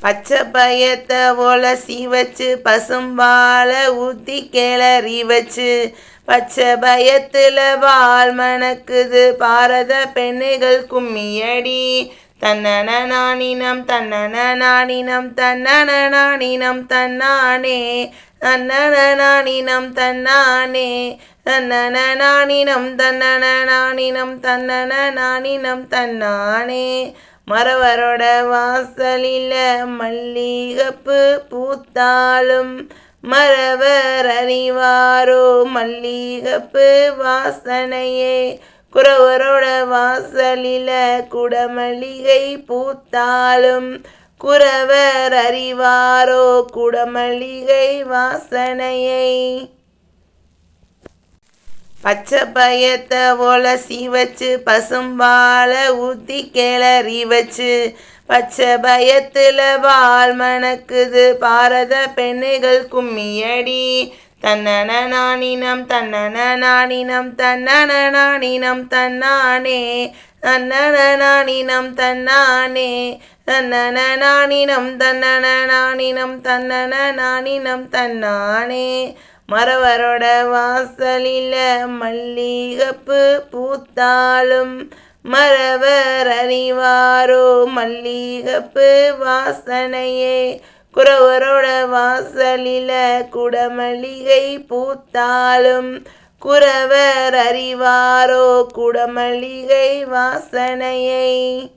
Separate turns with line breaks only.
பச்சை பயத்தை ஒலசி வச்சு பசும்பால ஊத்தி கிளறி வச்சு. பச்சை பயத்துல பால் மணக்குது பாரத பெண்ணுகள் கும்மியடி. தன்னன நாணினம் தன்னன நாணினம் தன்னன நாணினம் தன்னானே. தன்னன நாணினம் தன்னானே. தன்னன நாணினம் தன்னன நாணினம் தன்னன நாணினம் தன்னானே. மறவரோட வாசலில மல்லிகப்பு பூத்தாலும் மறவர் அறிவாரோ? மல்லிகப்பு வாசனையே. குறவரோட வாசலில குடமல்லிகை பூத்தாலும் குறவர் அறிவாரோ? குடமல்லிகை வாசனையை. பச்சை பயத்த ஒலசி வச்சு பசும்பால ஊத்தி கிளறி வச்சு. பச்சை பயத்துல பால் மணக்குது பாரத பெண்ணுகள் கும்மியடி. தன்னன நாணினம் தன்னன நாணினம் தன்னன நாணினம் தன்னானே. தன்னன நாணினம் தன்னானே. தன்னன நாணினம் தன்னன நாணினம் தன்னன நாணினம் தன்னானே. மறவரோட வாசலில மல்லிகப்பு பூத்தாலும் மறவர் அறிவாரோ? மல்லிகப்பு வாசனையே. குறவரோட வாசலில குடமல்லிகை பூத்தாலும் குறவர் அறிவாரோ? குடமல்லிகை வாசனையை.